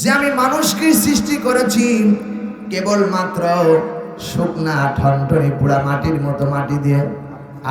যে আমি মানুষকে সৃষ্টি করেছি, কেবলমাত্র শুকনা ঠনঠনি পুরা মাটির মতো মাটি দিয়ে।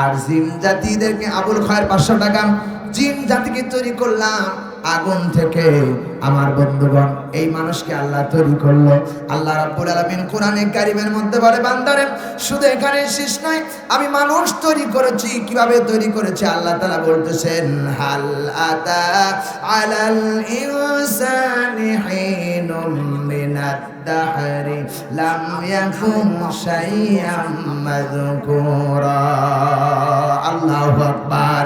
আর জিন জাতিদেরকে আবুল খয়ের পাঁচশো টাকা, জিন জাতিকে তৈরি করলাম। আগুন থেকে আমার বন্ধুগণ, এই মানুষকে আল্লাহ তৈরি করল। আল্লাহ রাব্বুল আলামিন কোরআনে কারিমের মধ্যে বলে, বান্দারে, শুধু এখানে শেষ নয়, আমি মানুষ তৈরি করেছি। কীভাবে তৈরি করেছি? আল্লাহ তাআলা বলতেছেন, হাল আতা আলাল ইনসানি হিনুম মিনাদ দাহরি লাম ইয়াকুন শাইয়াম মাযকুরা। আল্লাহু আকবার।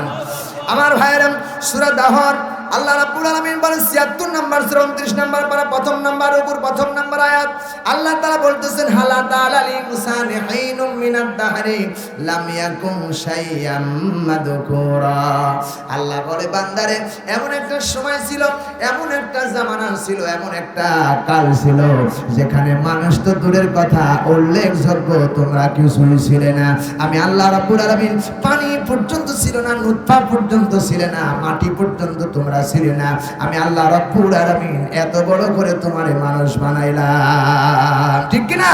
আমার ভাইয়েরাম সূরা দাহর আল্লাহ রাব্বুল আলামিন বলেন 76 নাম্বার সূরা 29 নাম্বার পারা, প্রথম নাম্বার উপর প্রথম নাম্বার আয়াত। আল্লাহ তাআলা বলতেছেন, হালা তাআলা লিনসানি হিনুম মিনাদ দাহরি, লাম ইয়াকুন শাইয়াম মাদকুরা আল্লাহ বলে, বান্দারে, এমন একটা সময় ছিল, এমন একটা জামানা ছিল, এমন একটা কাল ছিল, যেখানে মানুষ তো দূরের কথা, উল্লেখযোগ্য, তোমরা কিছুই ছিলে না। আমি আল্লাহ রাব্বুল আলামিন, পানি পর্যন্ত ছিল না, নুতফা পর্যন্ত ছিল না, মাটি পর্যন্ত তোমরা ছিলে না। আমি আল্লাহ রাব্বুল আলামিন এত বড় করে তোমারে মানুষ বানাইলাম। ঠিক কি না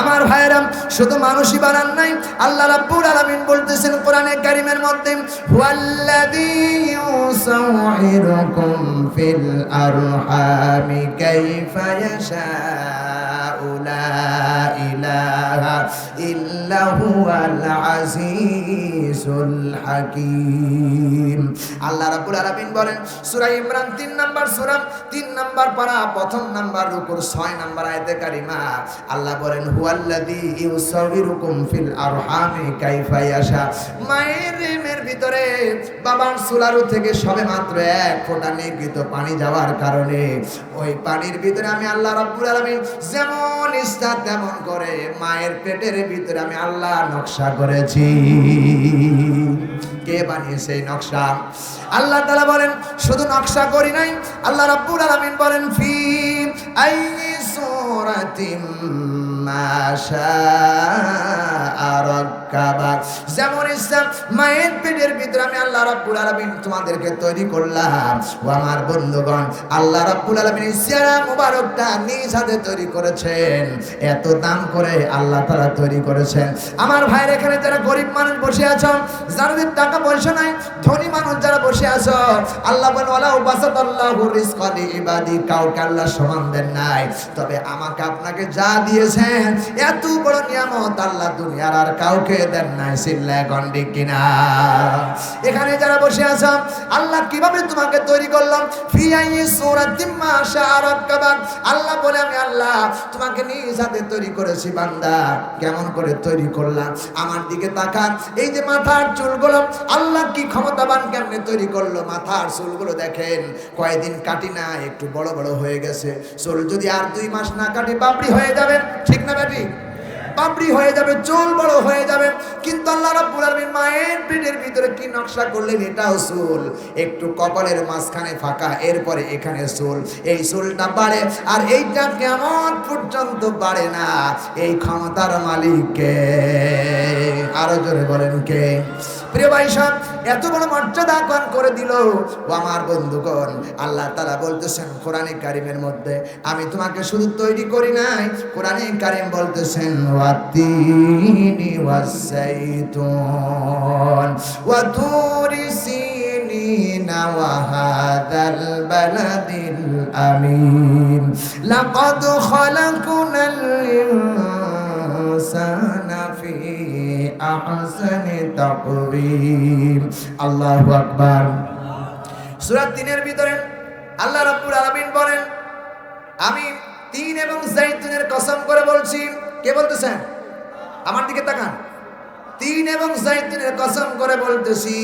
আমার ভাইয়েরাম শুধু মানুষই বানান নাই, আল্লাহ রাব্বুল আলামিন বলতেছেন কোরআনে কারিমের মধ্যে, হুয়াল্লাযী ইউসাউইরুকুম ফিল আরহামি কাইফা ইয়াশাউ লা ইলাহা ইল্লা আল্লাহ বলেন ইমরান 3 নাম্বার সূরা 3 নাম্বার পারা, প্রথম নাম্বার রুকুর 6 নাম্বার কারিমা। আল্লাহ বলেন, হুয়াল্লাযী ইউসাউইরুকুম ফিল কাইফা ইয়াশা। মায়ের ভিতরে বাবার সুলারু থেকে সবে মাত্র এক ফোঁটা নিগৃহীত পানি যাওয়ার কারণে, ওই পানির ভিতরে আমি আল্লাহ রাব্বুল আলামিন যেমন ইচ্ছা তেমন করে মায়ের পেটের ভিতরে আমি আল্লাহ নকশা করেছি। কে বানিয়েছে নকশা? আল্লাহ তাআলা বলেন, শুধু নকশা করি নাই, আল্লাহ রাব্বুল আলামিন বলেন, ফি আই সূরাতিম যেমন ইচ্ছা, মায়ের পেটের ভিতরে আমি আল্লাহ রাব্বুল তোমাদেরকে তৈরি করলাম। ও আমার বন্ধুগণ, আল্লাহ রাব্বুল আলামিন সিয়ারা মুবারকটা নিজ হাতে তৈরি করেছেন। এত দাম করে আল্লাহ তাআলা তৈরি করেছেন। আমার ভাইয়ের এখানে যারা গরিব বসে আছো? যাদের টাকা পয়সা নাই, ধনী মানুষ যারা বসে আছো, আল্লাহ ওয়ালা লিইবাদি কাউকে আল্লাহ সমান দেন নাই। তবে আমাকে আপনাকে যা দিয়েছেন, এত বড় নিয়ামত আল্লাহ দুনিয়ার আর কাউকে দেন নাই সিল্লা গন্ডি কিনা? এখানে যারা বসে আছো, আল্লাহ কীভাবে তোমাকে তৈরি করলাম? আল্লাহ বলে, আমি আল্লাহ তোমাকে নিজ হাতে তৈরি করেছি, বান্দা। কেমন করে তৈরি করলাম? আমার দিকে তাকান। এই যে মাথার চুলগুলো, আল্লাহ কি ক্ষমতাবান কেমনে তৈরি করল? মাথার চুলগুলো দেখেন কয়েকদিন কাটি না, একটু বড় বড় হয়ে গেছে। চুল যদি আর দুই মাস না কাটি বাপড়ি হয়ে যাবে, ঠিক না বেটি? পাপড়ি হয়ে যাবে, চোল বড় হয়ে যাবে। কিন্তু আল্লাহ রাব্বুল আলামিন মায়ের পেটের ভিতরে কি নকশা করলেন, এটাও চুল। একটু কপালের মাঝখানে ফাঁকা, এরপরে এখানে চুল। এই চুলটা বাড়ে, আর এইটা কেমন পর্যন্ত বাড়ে না। এই ক্ষমতার মালিককে। আরও জোরে বলেন কে? প্রিয় ভাই সাহেব, এত বড় মর্যাদা পান করে দিল। ও আমার বন্ধুগণ, আল্লাহ তালা বলতেছেন, কোরআনে কারিমের মধ্যে, আমি তোমাকে শুধু তৈরি করি নাই, কোরআনে কারিম বলতেছেন ওয়াতিনি ওয়াসাইতুন ওয়াতুরি সিনিনা ওয়াহাদাল বালাদিল আমিন, লাকাদ খালাকুনাল ইনসানা আহসানি তাকওয়িম আল্লাহু আকবার। সূরা 3 এর ভিতরে আল্লাহ রাব্বুল আলামিন বলেন, আমি তিন এবং জাইতুনের কসম করে বলছি, কে বলতেছেন আমার দিকে তাকান। তিন এবং জাইতুনের কসম করে বলতেছি,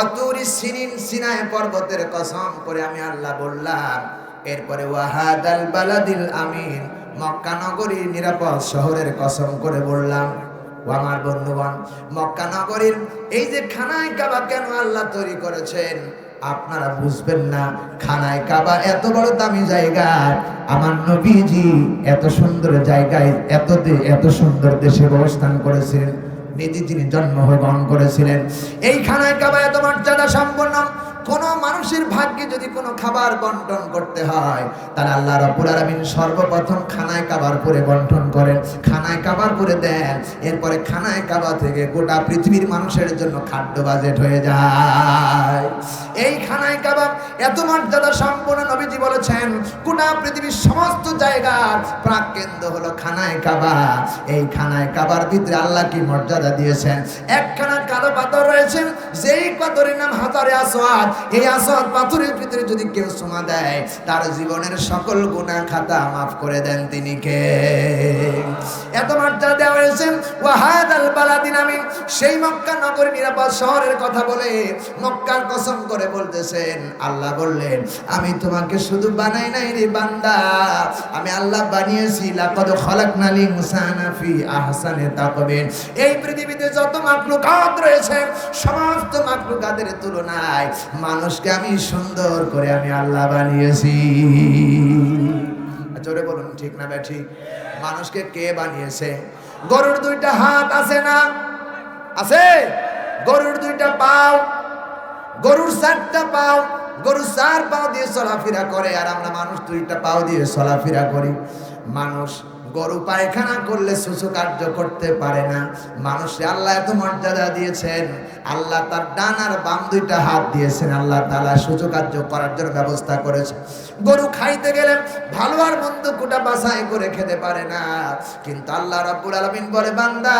অতুরি সিনিন সিনায় পর্বতের কসম করে আমি আল্লাহ বললাম, এরপরে ওয়াহাদাল বালাদিল আমিন, মক্কা নগরীর নিরাপদ শহরের কসম করে বললাম আমার বন্ধুগণ, মক্কা নগরীর এই যে খানায় কাবা কেন আল্লাহ তৈরি করেছেন, আপনারা বুঝবেন না। খানায় কাবা এত বড় দামি জায়গা, আমার নবীজি এত সুন্দর জায়গায়, এত এত সুন্দর দেশে অবস্থান করেছিলেন। নিজে যিনি জন্মগ্রহণ করেছিলেন, এই খানায় কাবা এত মর্যাদা সম্পন্ন কোন মানুষের ভাগ্যে যদি কোনো খাবার বন্টন করতে হয়, তাহলে আল্লাহ রাব্বুল আলামিন সর্বপ্রথম খানায় কাবার করে বন্টন করেন। খানায় কাবার করে দেন, এরপরে খানায় কাবা থেকে গোটা পৃথিবীর মানুষের জন্য খাদ্য বাজেট হয়ে যায়। এই খানায় কাবা এত মর্যাদা সম্পন্ন নবীজি বলেছেন, গোটা পৃথিবীর সমস্ত জায়গার প্রাককেন্দ্র হলো খানায় কাবা। এই খানায় কাবার ভিতরে আল্লাহ কি মর্যাদা দিয়েছেন? একখানা কালো পাথর রয়েছে, যেই পাথরের নাম হাজারে আসওয়াদ এই আসওয়াদ পাথরের ভিতরে যদি কেউ সোমা দেয়, তার জীবনের সকল গুনাহ খাতা মাফ করে দেন তিনি কে? এত মর্যাদা দেওয়া হয়েছে ওয়াহাদ আল বালাদিন আমি সেই মক্কা নগরী নিরাপদ শহরের কথা বলে মক্কার কসম করে বলতেছেন, আল্লাহ বললেন, আমি তোমাকে শুধু বানাই নাই রে বান্দা। আমি আল্লাহ বানিয়েছি, লাকাদ খালাকনাল ইনসানা ফি আহসানি তাকবীর। এই পৃথিবীতে যত মাখলুকাত রয়েছে, সমস্ত মাখলুকাতের তুলনায় মানুষকে আমি সুন্দর করে আমি আল্লাহ বানিয়েছি। জোরে বলুন, ঠিক না বে ঠিক মানুষকে কে বানিয়েছে? গরুর দুইটা হাত আছে না? আছে? গরুর দুইটা পাও? গরুর চারটা পাও? গরু চার পাও দিয়ে চলাফেরা করে, আর আমরা মানুষ দুইটা পাও দিয়ে চলাফেরা করি। মানুষ গরু পায়খানা করলে সুসু কার্য করতে পারে না। মানুষে আল্লাহ এত মর্যাদা দিয়েছেন। আল্লাহ তার ডান আর বাম দুইটা হাত দিয়েছেন। আল্লাহ তালা সুযোগ কার্য করার জন্য ব্যবস্থা করেছে। গরু খাইতে গেলে ভালো আর মন্দ কুটা বাছাই করে খেতে পারে না। কিন্তু আল্লাহ রাব্বুল আলামিন বলে, বান্দা,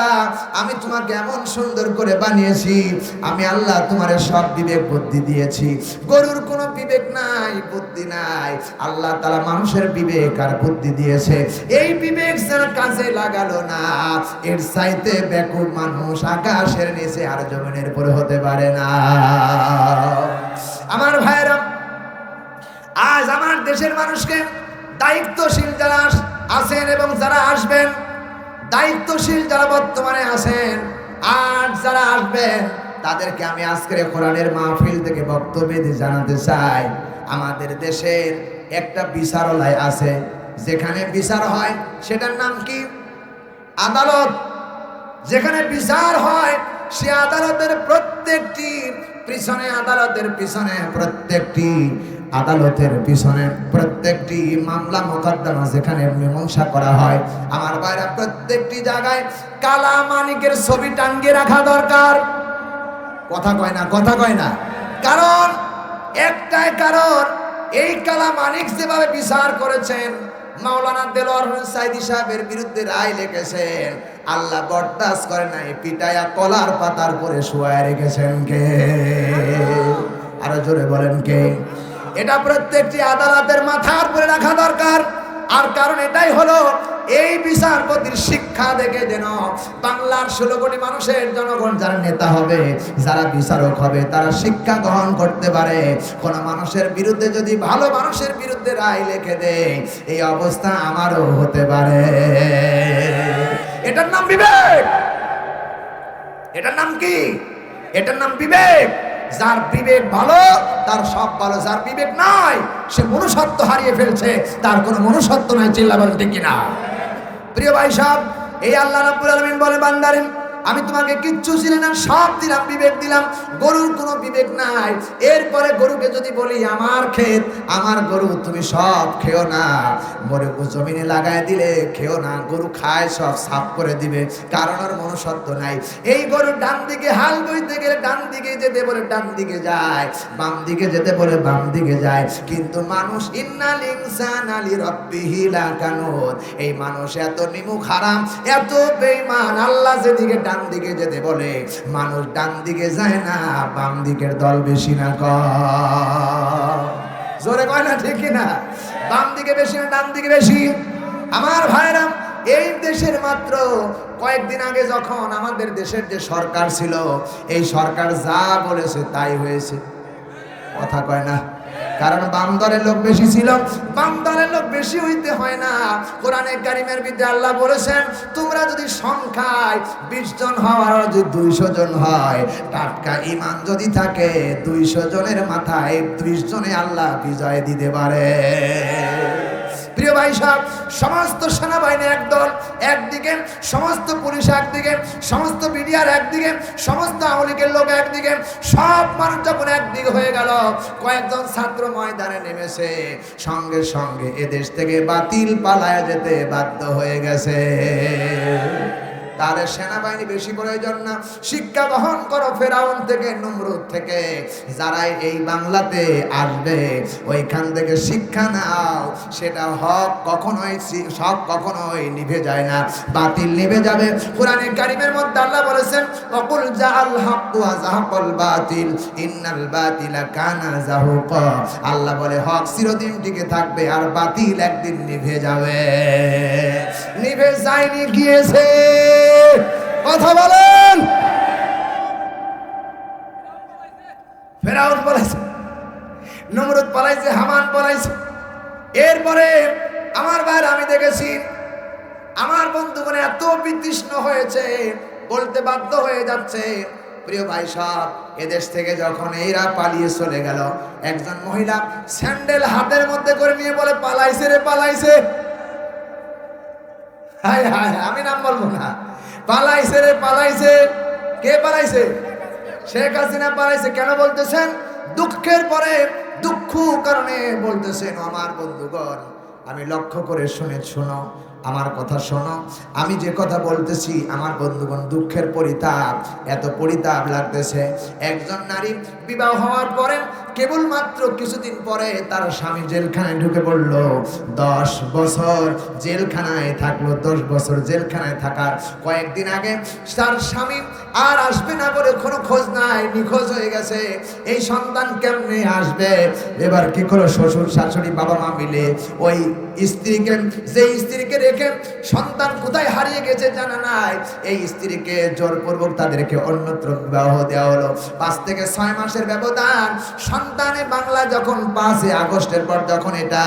আমি তোমাকে এমন সুন্দর করে বানিয়েছি, আমি আল্লাহ তোমার সব বিবেক বুদ্ধি দিয়েছি। গরুর কোনো বিবেক নাই, বুদ্ধি নাই। আল্লাহ তালা মানুষের বিবেক আর বুদ্ধি দিয়েছে। এই বিবেক যারা কাজে লাগালো না। এর চাইতে ব্যাকুল মানুষ আকাশের নিচে আর জমিনের উপরে হতে পারে না। আমার ভাইরা আজ আমার দেশের মানুষকে দায়িত্বশীল যারা আছেন এবং যারা আসবেন, দায়িত্বশীল যারা বর্তমানে আছেন, আর যারা আসবেন, তাদেরকে আমি আজকের কোরআনের মাহফিল থেকে বক্তব্য জানাতে চাই। আমাদের দেশের একটা বিচারালয় আছে যেখানে বিচার হয়, সেটার নাম কি? আদালত। যেখানে বিচার হয়, সে আদালতের প্রত্যেকটি পিছনে আদালতের পিছনে প্রত্যেকটি আদালতের পিছনে প্রত্যেকটি মামলা মোকদ্দমা যেখানে মীমাংসা করা হয়। আমার বাইরে প্রত্যেকটি জায়গায় কালা মানিকের ছবি টাঙ্গিয়ে রাখা দরকার। কথা কয় না, কথা কয় না। কারণ, একটাই কারণ, এই কালা মানিক যেভাবে বিচার করেছেন মাওলানা দেলোয়ার হোসেন সাইদি সাহেবের বিরুদ্ধে রায় লিখেছেন, আল্লাহ বরদাস করে নাই পিটায়া কলার পাতার পরে শুয়ায় রেখেছেন কে? আরও জোরে বলেন কে? এটা প্রত্যেকটি আদালতের মাথার উপরে রাখা দরকার। আর কারণ এটাই হলো এই বিচারপতির শিক্ষা দেখে যেন বাংলার ষোলো কোটি মানুষের জনগণ যারা নেতা হবে, যারা বিচারক হবে, তারা শিক্ষা গ্রহণ করতে পারে। কোন মানুষের বিরুদ্ধে যদি ভালো মানুষের বিরুদ্ধে রায় লিখে দেয়, এই অবস্থা আমারও হতে পারে। এটার নাম বিবেক। এটার নাম কি? এটার নাম বিবেক। যার বিবেক ভালো, তার সব ভালো। যার বিবেক নাই, সে মনুষ্যত্ব হারিয়ে ফেলছে, তার কোনো মনুষ্যত্ব নাই চিল্লা বলেন ঠিক কিনা? প্রিয় ভাই সাহেব এই আল্লাহ রাব্বুল আলামিন বলে বান্দারেন আমি তোমাকে কিচ্ছু ছিলে না, সব দিলাম, বিবেক দিলাম, গরুর কোনো বিবেক নাই। এরপরে গরুকে যদি বলি, আমার ক্ষেত, আমার গরু, তুমি সব খেও না। মরে জমিনে লাগাই দিলে, খেও না, গরু খায়, সব সাফ করে দিবে, কারণ ওর মনুষ্যত্ব নাই। এই গরু ডান দিকে হাল বইতে গেলে ডান দিকে যেতে বলে ডান দিকে যায়, বাম দিকে যেতে বলে বাম দিকে যায়। কিন্তু মানুষ, ইন্নাল ইনসান আলী রব্বিহি লাকানুত এই মানুষ এত নিমুখ হারাম, এত বেঈমান, আল্লাহ যেদিকে ডান দিকে যেতে বলে, মানুষ ডান দিকে যায় না, বাম দিকের দল বেশি না জোরে কয় না, ঠিক না বাম দিকে বেশি না, ডান দিকে বেশি? আমার ভাইরাম এই দেশের মাত্র কয়েকদিন আগে যখন আমাদের দেশের যে সরকার ছিল, এই সরকার যা বলেছে তাই হয়েছে। কথা কয় না? কারণ বাম দলের লোক বেশি ছিল। বাম দলের লোক বেশি হইতে হয় না। কোরআনে কারিমের বিদ্যা আল্লাহ বলেছেন, তোমরা যদি সংখ্যায় বিশ জন হওয়ার যদি দুইশো জন হয়, টাটকা ইমান যদি থাকে, দুইশো জনের মাথায় ত্রিশ জনে আল্লাহ বিজয় দিতে পারে। সাহেব সমস্ত সেনাবাহিনী একদল একদিকে, সমস্ত পুলিশ একদিকে, সমস্ত মিডিয়ার একদিকে, সমস্ত আওয়ামী লোক একদিকে, সব মানুষ যখন একদিকে হয়ে গেল, কয়েকজন ছাত্র ময়দানে নেমেছে। সঙ্গে সঙ্গে এদেশ থেকে বাতিল পালায় যেতে বাধ্য হয়ে গেছে। তাদের সেনাবাহিনী বেশি প্রয়োজন না। শিক্ষা গ্রহণ করো ফেরাউন থেকে, নমরুদ থেকে। যারাই এই বাংলাতে আসবে, ওইখান থেকে শিক্ষা নাও। সেটা হক কখনোই সি- হক কখনোই নিভে যায় না, বাতিল নিভে যাবে। কোরআনে কারিমের মধ্যে আল্লাহ বলেছেন, অকুল জাহাল হক ওয়া জাহাকল বাতিল, ইন্নাল বাতিলা কানা জাহুকা। আল্লাহ বলে, হক চিরদিন টিকে থাকবে আর বাতিল একদিন নিভে যাবে। নিভে যায়নি, গিয়েছে। কথা বলেন। ফেরাউন নমরুদ হামান এরপরে আমার আমি দেখেছি আমার বন্ধুগণ এত বিতৃষ্ণ হয়েছে বলতে বাধ্য হয়ে যাচ্ছে। প্রিয় ভাই এদেশ থেকে যখন এরা পালিয়ে চলে গেল একজন মহিলা স্যান্ডেল হাতের মধ্যে করে নিয়ে বলে পালাইছে রে পালাইছে। হায় হায়, আমি নাম বলব না। পালাইছে রে, পালাইছে। কে পালাইছে? শেখ হাসিনা পালাইছে। কেন বলতেছেন? দুঃখের পরে, দুঃখ কারণে বলতেছেন, আমার বন্ধুগণ আমি লক্ষ্য করে শুনে শোনো, আমার কথা শোনো। আমি যে কথা বলতেছি, আমার বন্ধুগণ দুঃখের পরিতাপ, এত পরিতাপ লাগতেছে। একজন নারী বিবাহ হওয়ার পরে, কেবলমাত্র কিছুদিন পরে তার স্বামী জেলখানায় ঢুকে পড়ল। দশ বছর জেলখানায় থাকল, দশ বছর জেলখানায় থাকার কয়েকদিন আগে তার স্বামী আর আসবে না বলে কোনো খোঁজ নাই, নিখোঁজ হয়ে গেছে। এই সন্তান কেমনে আসবে? এবার কি করো শ্বশুর, শাশুড়ি, বাবা মা মিলে ওই স্ত্রীকে যে স্ত্রীকে রেখে সন্তান কোথায় হারিয়ে গেছে জানা নাই, এই স্ত্রীকে জোরপূর্বক তাদেরকে অন্যত্র বিবাহ দেওয়া হলো। পাঁচ থেকে ছয় মাসের ব্যবধান সন্তানে বাংলা যখন পাঁচই আগস্টের পর যখন এটা